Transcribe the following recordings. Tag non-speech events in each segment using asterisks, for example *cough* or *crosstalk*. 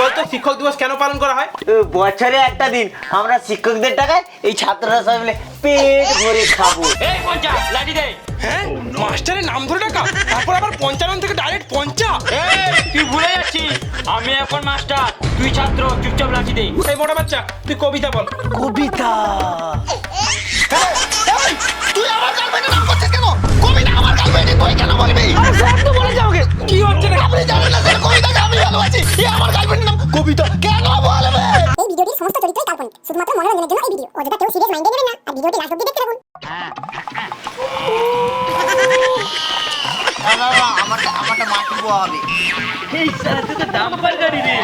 বলতো শিক্ষক দিবস কেন পালন করা হয়? বছরে একটা দিন। আমরা শিক্ষকদের টাকায় এই ছাত্ররা সবাই মিলে পেট ভরে খাব। এই পঞ্চা লাঠি দে। হ্যাঁ মাস্টারের নাম ধরে টাকা তারপর আবার পঞ্চানন থেকে ডাইরেক্ট পঞ্চা। এই তুই ভুলে যাচ্ছিস। আমি এখন মাস্টার তুই ছাত্র চুপচাপ লাঠি দে। এই মোটা বাচ্চা তুই কবিতা বল। কবিতা। তুই আমার গার্লফ্রেন্ডের নাম করছিস কেন? কবিতা আমার গার্লফ্রেন্ড তুই কেন বলবি? কি হচ্ছে না আপনি জানেন না স্যার কবিতাকে আমি ভালোবাসি। এ আমার গার্লফ্রেন্ডের নাম কবিতা। কেন বলবে? এই ভিডিওটির সমস্ত চরিত্রই কাল্পনিক শুধুমাত্র মনোরঞ্জনের জন্য এই ভিডিও। অযথা কেউ সিরিয়াস মাইন্ডে নেবেন না আর ভিডিওটি লাস্ট অবধি দেখতে থাকুন। আমারটা আমারটা মাটি হবে। এই স্যার তুই তো ডাম্পার গাড়ি রে।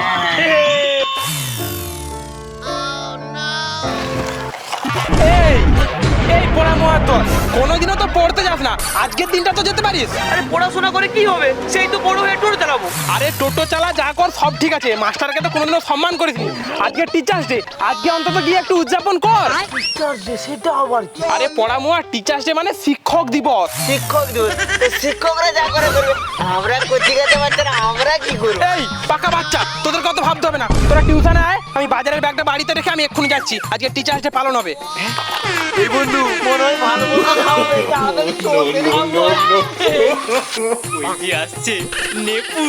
এই পড়া মহাতর কোনোদিনও তো পড়তে যাস না। আজকের দিনটা তো যেতে পারিস। আরে পড়াশোনা করে কি হবে? সেই তো বড় হয়ে টোটো চালাবো। আরে টোটো চালা যা কর সব ঠিক আছে। মাস্টারকে তো কোনোদিনও সম্মান করিস নি। আজকে টিচার্স ডে আজকে অন্তত গিয়ে একটু উদযাপন কর। সেটা আবার কি? আরে পড়া মোয়া টিচার্স ডে মানে শিক্ষক দিবস। শিক্ষক দিবস। শিক্ষকরা যা করে করবে। আমরা কচি কাছে বাচ্চারা আমরা কি করব? এই পাকা বাচ্চা তোদের কত ভাবতে হবে না? তোরা টিউশনে আয় আমি বাজারের ব্যাগটা বাড়িতে রেখে আমি এক্ষুনি যাচ্ছি আজকে টিচার্স ডে পালন হবে এই বন্ধু মনে হয় ভালো। আসছে নেপু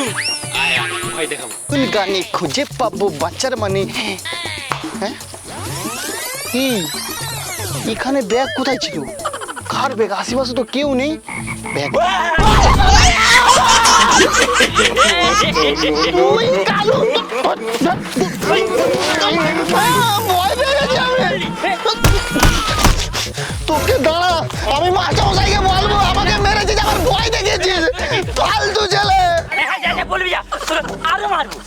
কোন গানে খুঁজে পাবো বাচ্চার মানে হ্যাঁ এখানে ব্যাগ কোথায় ছিল কার ব্যাগ আশেপাশে তো কেউ নেই ব্যাগ ওই কালো ভয় পেয়ে গেছি আমি। তোকে দাঁড়া, আমি মাস্টার মশাইকে বলব, আমাকে মেরেছিস আমার ভয় দেখিয়েছিস। ফালতু ছেলে। বলবি যা। তোরা আরও মারবো।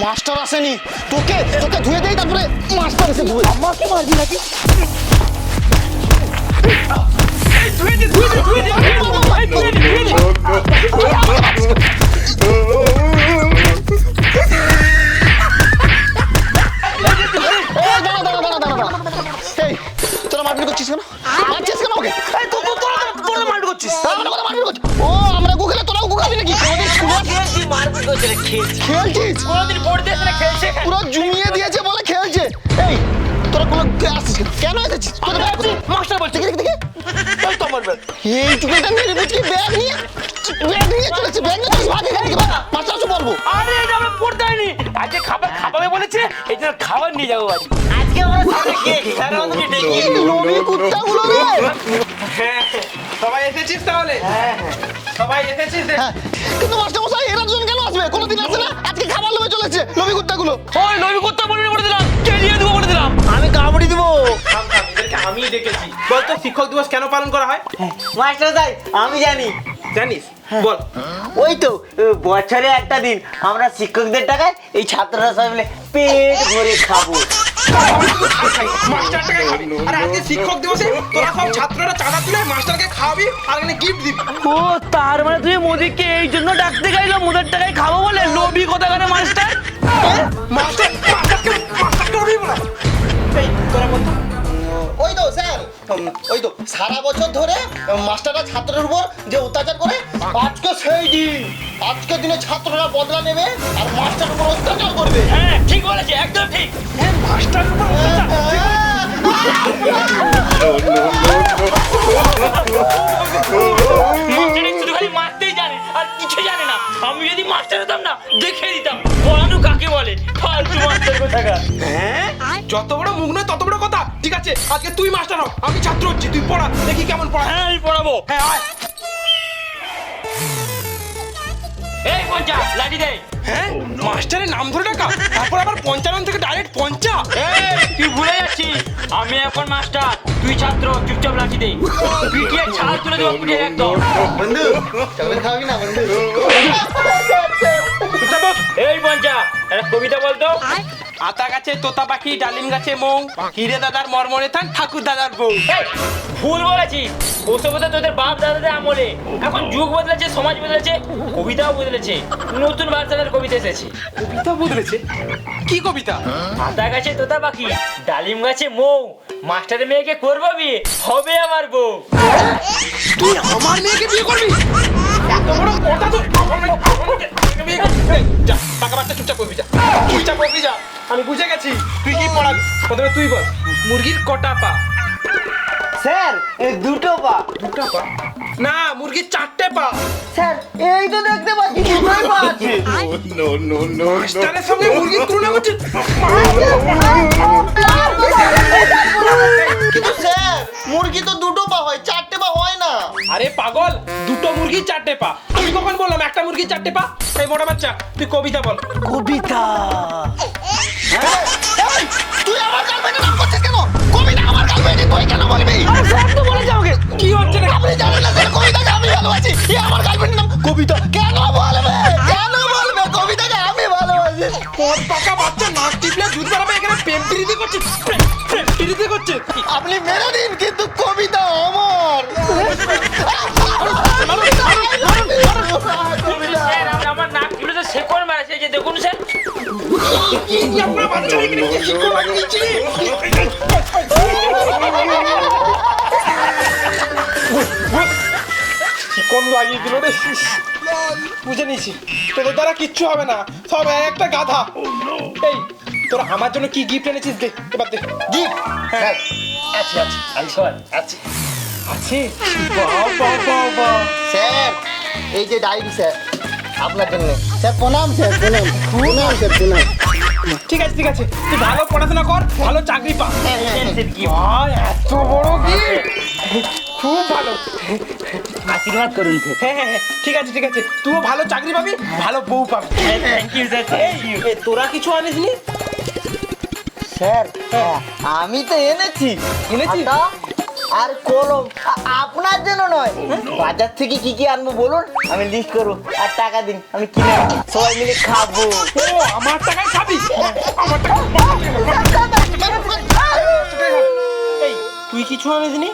মাস্টার আসেনি তোকে তোকে ধুয়ে দেই তারপরে মাস্টার এসে ধুয়ে আমাকে মারবি নাকি তোরা মারপিট করছিস কেন? মারছিস কেন ওকে? আমরা মারপিট করছি। ও, আমরা গুগলে তোরাও গুগাবি নাকি? আমাদের স্কুলে খেলছি মারপিট করছে না, খেলছি। খেলছিস? কোনোদিন পড়তে এসে না খেলছে পুরো জমিয়ে দিয়েছে বলে খেলছে। এই তোরা কোনো আসছিস কেন? এসেছিস? মাস্টার বলছে। দেখি দেখি এই তো আমার ব্যাগ। এই টুকুটা মেরে বুঝকি ব্যাগ নিয়ে ব্যাগ নিয়ে চলেছে ব্যাগ নিয়ে চলেছে ভাগে খালি মাস্টার বলব। আরে এটা আমরা আজকে খাবার জন্য খাবার নিয়ে যাব বাড়ি। আজকে আমরা সামনে খেয়েছি তার মধ্যে *laughs* ডেকে এই কুত্তাগুলো রে হ্যাঁ সবাই এসেছিস তাহলে? সবাই এসেছিস? হ্যাঁ, কিন্তু মাস্টার মশাই এরা দুজন কেন আসবে? কোনোদিন আসে না? আজকে খাবার লোভে চলেছে লোভী কুত্তাগুলো। ওই নবী করতে বলে বলে দিলাম কেলিয়ে দেবো বলে দিলাম। আমি কামড়ি দিব। আমি ডেকেছি। বলতো শিক্ষক দিবস কেন পালন করা হয়? মাস্টার সাহেব আমি জানি। জানিস? বল। ওই তো বছরে একটা দিন আমরা শিক্ষকদের টাকায় এই ছাত্ররা সবাই মিলে পেট ভরে খাব। মাস্টারটাকে খাবি। আর আজকে শিক্ষক দিবসে তোরা সব ছাত্ররা চাঁদা তুলে মাস্টারকে খাওয়াবি আর গিফট দিবি। ও তার মানে তুই মোদিকে এই জন্য ডাকতে গাইলো মোদের টাকায় খাব বলে? লোভি কথা কানে মাস্টার মাস্টার মাস্টারকে মাস্টারকে উড়িয়ে বলা। এই তোরা বলতো ওই তো স্যার। ওই তো সারা বছর ধরে মাস্টাররা ছাত্রের উপর যে অত্যাচার করে আজকে সেই দিন আজকের দিনে ছাত্ররা বদলা নেবে আর মাস্টার উপর অত্যাচার করবে। হ্যাঁ ঠিক বলেছে একদম ঠিক। মাস্টার মাস্টার শুধু মারতেই জানে আর কিছু জানে না। আমি যদি মাস্টার হতাম না দিতাম পড়ানো কাকে বলে? ফালতু মাস্টার কোথাকার। হ্যাঁ? যত বড় মুখ নয় তত বড় কথা। ঠিক আছে আজকে তুই মাস্টার হ আমি ছাত্র হচ্ছি তুই পড়া দেখি কেমন পড়া। হ্যাঁ আমি পড়াবো। হ্যাঁ আয়। এই পঞ্চা লাঠি দে। হ্যাঁ মাস্টারের নাম ধরে টাকা তারপর আবার পঞ্চানন থেকে ডাইরেক্ট পঞ্চা? এই তুই ভুলে যাচ্ছিস। আমি এখন মাস্টার তুই ছাত্র চুপচাপ লাঠি দে। পিটিয়ে ছাল তুলে দেবো পিটিয়ে একদম। বন্ধু না বন্ধু। এই পঞ্চা একটা কবিতা বলতো? আতা গাছে তোতা পাখি ডালিম গাছে মৌ হিরে দাদার মরমরে থান ঠাকুর দাদার বউ। ভুল বলেছিস ওসব তো তোদের বাপ দাদাদের আমলে। এখন যুগ বদলেছে সমাজ বদলেছে কবিতাও বদলেছে। নতুন বাচ্চাদের কবিতা এসেছে। কবিতা বদলেছে? কি কবিতা? আতা গাছে তোতা পাখি ডালিম গাছে মৌ। মাস্টারের মেয়েকে করব বিয়ে হবে আমার বউ। তুই আমার মেয়েকে বিয়ে করবি? এত বড় কথা তুই আমার মেয়েকে বিয়ে করবি? টাকা বাচ্চা চুপচাপ করবি যা। চুপচাপ করবি যা। আমি বুঝে গেছি। তুই কি পড়াবি প্রথমে তুই বল। মুরগির কটা পা? স্যার দুটো পা। দুটা পা? না মুরগির চারটে পা। স্যার এই তো দেখতে পাচ্ছি দুটোই পা আছে। *laughs* মাস্টারের সঙ্গে মুরগির তুলনা করছিস? কিন্তু স্যার মুরগি তো দুটো পা হয় চারটে পা না আরে পাগল দুটো মুরগি চারটে পা। আমি কখন বললাম একটা মুরগি চারটে পা? এই মোটা বাচ্চা তুই কবিতা বল। কবিতা। তুই আমার গার্লফ্রেন্ডের নাম করছিস কেন? কবিতা আমার গার্লফ্রেন্ড তুই কেন বলবি? কি হচ্ছে না আপনি জানেন না স্যার কবিতাকে আমি ভালোবাসি? এ আমার গার্লফ্রেন্ডের নাম কবিতা। কেন বলবে? কেন বলবে কবিতাকে আমি ভালোবাসি? পাকা বাচ্চা নাক টিপলে দুধ বেরোবে এখানে প্রেম প্রীতি করছে। প্রেম প্রীতি করছে। আপনি মেরে দিন কিন্তু কবিতা কোন লাগিয়ে দিল রে বুঝে নিয়েছি তোদের দ্বারা কিচ্ছু হবে না সব এক একটা গাধা এই তোরা আমার জন্য কি গিফট এনেছিস দে এবার দে গিফট হ্যাঁ আচ্ছা আচ্ছা আমি আছে বাহ বাহ বাহ স্যার এই যে ডায়েরি স্যার। আপনার জন্য স্যার প্রণাম স্যার প্রণাম প্রণাম স্যার প্রণাম। ঠিক আছে ঠিক আছে। তুই ভালো পড়াশোনা কর ভালো চাকরি পা। কি ভাই এত বড় গিফট খুব ভালো। আশীর্বাদ করুন স্যার। হ্যাঁ হ্যাঁ হ্যাঁ, ঠিক আছে ঠিক আছে। তুইও ভালো চাকরি পাবি ভালো বউ পাবি। Thank you sir thank you তোরা কিছু আনিসনি? স্যার আমি তো এনেছি। এনেছিস? আর কলম আপনার জন্য নয় বাজার থেকে কি কি আনব বলুন আমি লিস্ট করব আর টাকা দিন আমি কিনে। সবাই মিলে খাব আমার টাকায় খাবি আমার টাকা তুই কিছু আনিসনি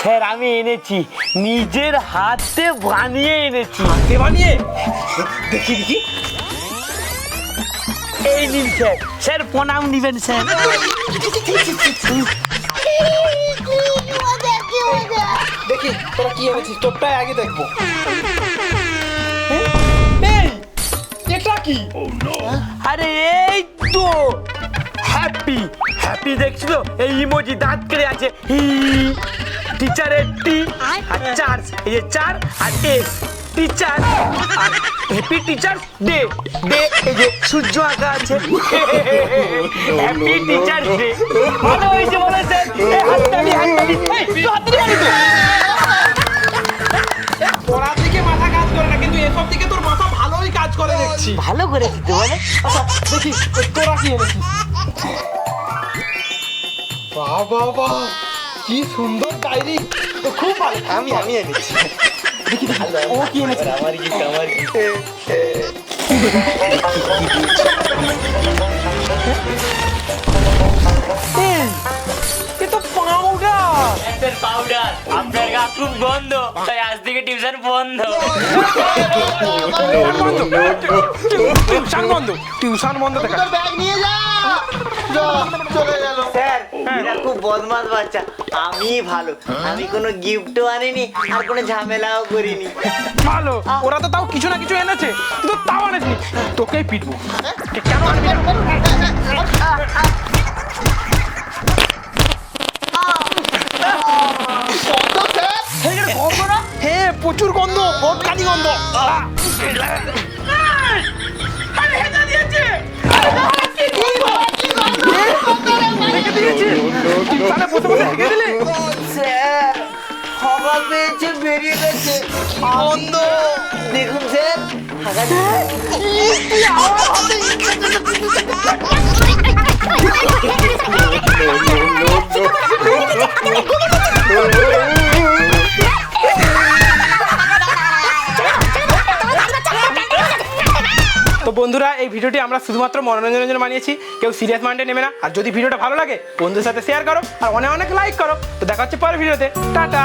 স্যার আমি এনেছি নিজের হাতে বানিয়ে এনেছি হাতে বানিয়ে দেখি দেখি এই নিন স্যার স্যার প্রণাম নিবেন স্যার দেখি তোরা কি এনেছিস তোরটাই আগে দেখব। হ্যাঁ? এই এটা কি? আরে এই তো হ্যাপি হ্যাপি দেখছি তো? এই ইমোজি দাঁত করে আছে টিচারের টি আর চার এই যে চার আর S teacher happy teacher day day এই যে সূর্য আঁকা আছে। হ্যাপি টিচার ডে ভালো হয়েছে বলে স্যার এই হাততালি হাততালি। এই তুই হাততালি আনি তো পড়ার দিকে মাথা কাজ করে না কিন্তু এসব দিকে তোর মাথা ভালোই কাজ করে দেখছি। ভালো করে দিতে বলে? আচ্ছা দেখি তোরা কি এনেছিস বাহ বাহ কি সুন্দর ডায়েরি তো খুব ভালো। আমি আমি এনেছি। ও কি এনেছে আমার গিফট আমার। এই, এ তো পাউডার স্যার পাউডার আপনার গা থেকে টিউশন বন্ধ দেখা ব্যাগ নিয়ে যা, চলে গেল। স্যার এরা খুব বদমাস বাচ্চা। আমি ভালো। আমি কোনো গিফটও আনিনি আর কোনো ঝামেলাও করিনি। ভালো। ওরা তো তাও কিছু না কিছু এনেছে কিন্তু তাও আনেনি তোকেই পিটবো। কেন আনবি? হ্যাঁ প্রচুর গন্ধ কালি গন্ধ। তাহলে বসে বসে রেখে দিলে স্যার হওয়া পেয়েছে বেরিয়ে গেছে। বন্ধ দেখুন স্যার। হাগা ভিডিওটি আমরা শুধুমাত্র মনোরঞ্জনের জন্য বানিয়েছি, কেউ সিরিয়াস মাইন্ডে নেবে না। আর যদি ভিডিওটা ভালো লাগে বন্ধুদের সাথে শেয়ার করো, আর অনেক অনেক লাইক করো। তো দেখা হচ্ছে পরের ভিডিওতে। টাটা!